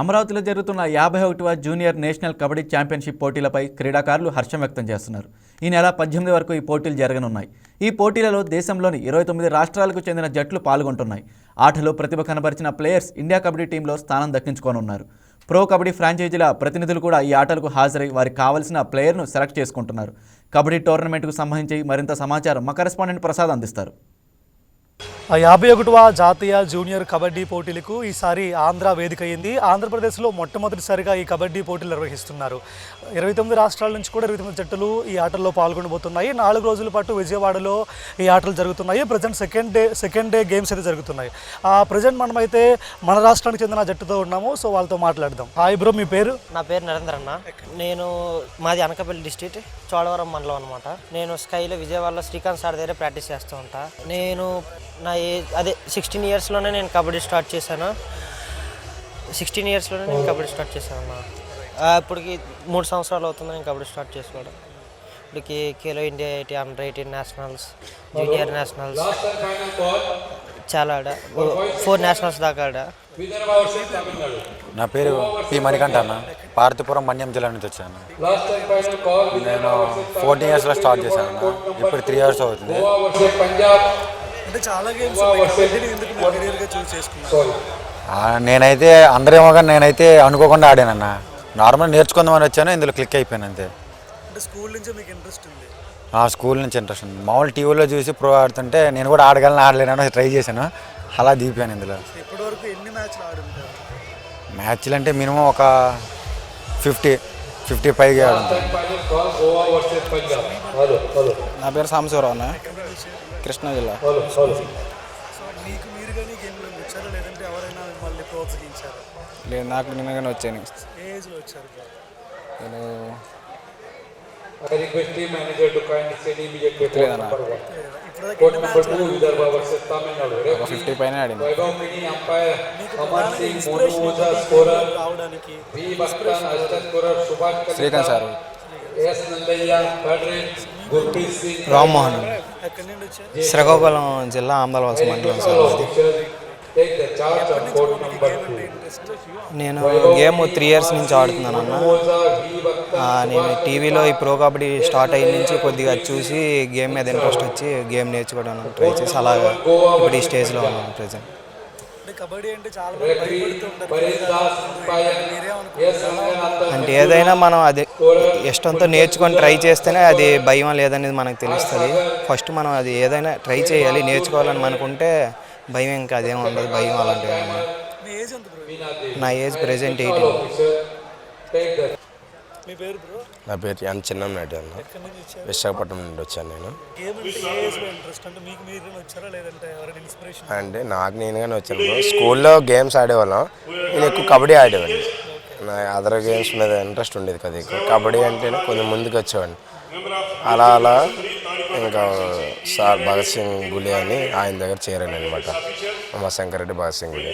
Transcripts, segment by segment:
అమరావతిలో జరుగుతున్న యాభై ఒకటివ జూనియర్ నేషనల్ కబడ్డీ ఛాంపియన్షిప్ పోటీలపై క్రీడాకారులు హర్షం వ్యక్తం చేస్తున్నారు. ఈ నెల పద్దెనిమిది వరకు ఈ పోటీలు జరగనున్నాయి. ఈ పోటీలలో దేశంలోని ఇరవై తొమ్మిది రాష్ట్రాలకు చెందిన జట్లు పాల్గొంటున్నాయి. ఆటలో ప్రతిభ కనబరిచిన ప్లేయర్స్ ఇండియా కబడ్డీ టీంలో స్థానం దక్కించుకోనున్నారు. ప్రో కబడ్డీ ఫ్రాంచైజీల ప్రతినిధులు కూడా ఈ ఆటలకు హాజరై వారికి కావలసిన ప్లేయర్ను సెలెక్ట్ చేసుకుంటున్నారు. కబడ్డీ టోర్నమెంట్కు సంబంధించి మరింత సమాచారం మా కరెస్పాండెంట్ ప్రసాద్ అందిస్తారు. యాభై ఒకటవ జాతీయ జూనియర్ కబడ్డీ పోటీలకు ఈసారి ఆంధ్ర వేదిక అయింది ఆంధ్రప్రదేశ్లో మొట్టమొదటిసారిగా ఈ కబడ్డీ పోటీలు నిర్వహిస్తున్నారు. ఇరవై తొమ్మిది రాష్ట్రాల నుంచి కూడా ఇరవై తొమ్మిది జట్టులు ఈ ఆటల్లో పాల్గొనబోతున్నాయి. నాలుగు రోజుల పాటు విజయవాడలో ఈ ఆటలు జరుగుతున్నాయి. Present second day second day games అయితే జరుగుతున్నాయి. ఆ ప్రజెంట్ మనమైతే మన రాష్ట్రానికి చెందిన జట్టుతో ఉన్నాము. సో వాళ్ళతో మాట్లాడదాం. హాయ్ బ్రో మీ పేరు? నా పేరు నరేంద్ర అన్న. నేను మాది అనకాపల్లి డిస్ట్రిక్ట్ చోడవరం మండలం అనమాట నేను స్కైలో విజయవాడలో శ్రీకాంత్ సార్ దగ్గర ప్రాక్టీస్ చేస్తూ ఉంటా. నేను నా ఏజ్ అదే సిక్స్టీన్ ఇయర్స్లోనే నేను కబడ్డీ స్టార్ట్ చేశాను? సిక్స్టీన్ ఇయర్స్లోనే నేను కబడ్డీ స్టార్ట్ చేశాను అమ్మా ఇప్పటికి మూడు సంవత్సరాలు అవుతుంది నేను కబడ్డీ స్టార్ట్ చేసుకోవడం. ఇప్పటికి Khelo India eighty under eighteen nationals junior nationals. చాలా ఆడా. ఫోర్ నేషనల్స్ దాకా ఆడా. నా పేరు పి మణికంఠ అన్న. పార్తీపురం మన్యం జిల్లా నుంచి వచ్చాను. నేను ఫోర్టీన్ ఇయర్స్లో స్టార్ట్ చేశాను ఇప్పుడు త్రీ ఇయర్స్ అవుతుంది. అంటే చాలా గేమ్స్ ఎందుకు కెరీర్గా చూస్ నేనైతే అందరేమో కానీ నేనైతే అనుకోకుండా ఆడానన్న. నార్మల్ నేర్చుకుందామని వచ్చాను ఇందులో క్లిక్ అయిపోయాను అంతే. అంటే స్కూల్ నుంచే మీకు ఇంట్రెస్ట్ ఉంది? ఆ స్కూల్ నుంచి ఇంట్రెస్ట్ ఉంది. మామూలు టీవీలో చూసి ప్రో ఆడుతుంటే నేను కూడా ఆడగలను ఆడలేను ట్రై చేశాను. అలా దిగిపోయాను ఇందులో. ఇప్పటి వరకు ఎన్ని మ్యాచ్లు ఆడుంటారు? మ్యాచ్లు అంటే మినిమం ఒక ఫిఫ్టీ ఫిఫ్టీ ఆడుతాను నా పేరు సాంబశివరావు అన్న. కృష్ణా జిల్లా. లేదు నాకు నిన్నగానే వచ్చాను. నేను I request team manager to kindly send immediate report లేదన్నా number one. ఇప్పుడు Report number two, Vidarbha versus Tamil Nadu. ఒక Referee, ఫిఫ్టీ పైన ఆడింది Vaibhav Mini, umpire, Aman Singh, Monu Oza, scorer, రావడానికి V. Bhaktan, assistant scorer, Subhash Kalita, Srikanth sir S. Nandaya, third rate, Gurpreet Singh. Rammohan Srikakulam జిల్లా ఆంబలవలస మండలం sir నేను game three years నుంచి ఆడుతున్నాను అన్న. నేను టీవీలో ఈ ప్రో కబడ్డీ స్టార్ట్ అయిన నుంచి కొద్దిగా చూసి గేమ్ మీద ఇంట్రెస్ట్ వచ్చి గేమ్ నేర్చుకోవడానికి ట్రై చేసి అలాగా ఇప్పుడు ఈ స్టేజ్లో ఉన్నాను ప్రజెంట్ అంటే ఏదైనా మనం అది ఇష్టంతో నేర్చుకొని ట్రై చేస్తేనే అది భయం లేదనేది మనకు తెలుస్తుంది. ఫస్ట్ మనం అది ఏదైనా ట్రై చేయాలి నేర్చుకోవాలని అనుకుంటే భయం ఇంకా అదేం ఉండదు భయం అలాంటివి నా age present eighteen take the మీ పేరు బ్రో నా పేరు ఎన్ చిన్నంనాయుడు అన్న. ఎక్కడి నుంచి వచ్చారు? విశాఖపట్నం నుండి వచ్చాను నేను. అంటే ఏ ఏజ్లో ఇంట్రెస్ట్ అంటే మీకు మీరు వచ్చారా? లేదంటే ఎవరైనా ఇన్స్పిరేషన్ అంటే నాకు నేనుగానే వచ్చాను బ్రో. స్కూల్లో గేమ్స్ ఆడేవాళ్ళం. నేను ఎక్కువ కబడ్డీ ఆడేవాడిని. నా అదర్ గేమ్స్ మీద ఇంట్రెస్ట్ ఉండేది కదా ఎక్కువ. కబడ్డీ అంటే కొంచెం ముందుకు వచ్చేవాడిని. అలా అలా ఇంకా సార్ భగత్ సింగ్ గులే అని ఆయన దగ్గర చేరాను అనమాట మా శంకరెడ్డి భగత్ సింగ్ గులే.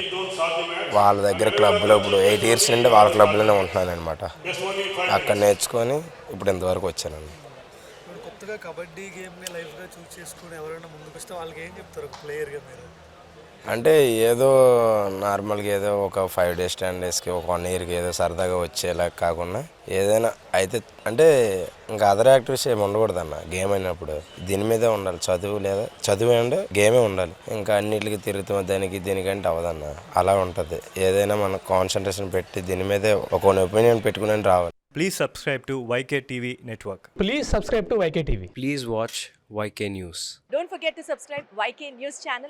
వాళ్ళ దగ్గర క్లబ్లో ఇప్పుడు ఎయిట్ ఇయర్స్ నుండి వాళ్ళ క్లబ్లోనే ఉంటున్నాను అనమాట అక్కడ నేర్చుకొని ఇప్పుడు ఇంతవరకు వచ్చానండి కొత్తగా కబడ్డీ గేమ్ని లైఫ్గా చూస్ చేసుకుని ఎవరైనా ముందుకు వస్తే వాళ్ళకి ఏం చెప్తారు ప్లేయర్గా మీరు? అంటే ఏదో నార్మల్గా ఏదో ఒక ఫైవ్ డేస్ టెన్ డేస్కి ఒక వన్ ఇయర్కి ఏదో సరదాగా వచ్చేలా కాకుండా ఏదైనా అయితే అంటే ఇంకా అదర్ యాక్టివిటీస్ ఏమి ఉండకూడదు అన్న గేమ్ అయినప్పుడు దీని మీదే ఉండాలి. చదువు లేదా చదువు అంటే గేమే ఉండాలి. ఇంకా అన్నిటికి తిరుగుతాం దానికి దీనికంటే అవదన్న అలా ఉంటుంది. ఏదైనా మనం కాన్సన్ట్రేషన్ పెట్టి దీని మీదే ఒక ఒపీనియన్ పెట్టుకుని రావాలి. Please subscribe to YK TV Network. Please subscribe to YK TV Please watch YK News. Don't forget to subscribe YK News channel.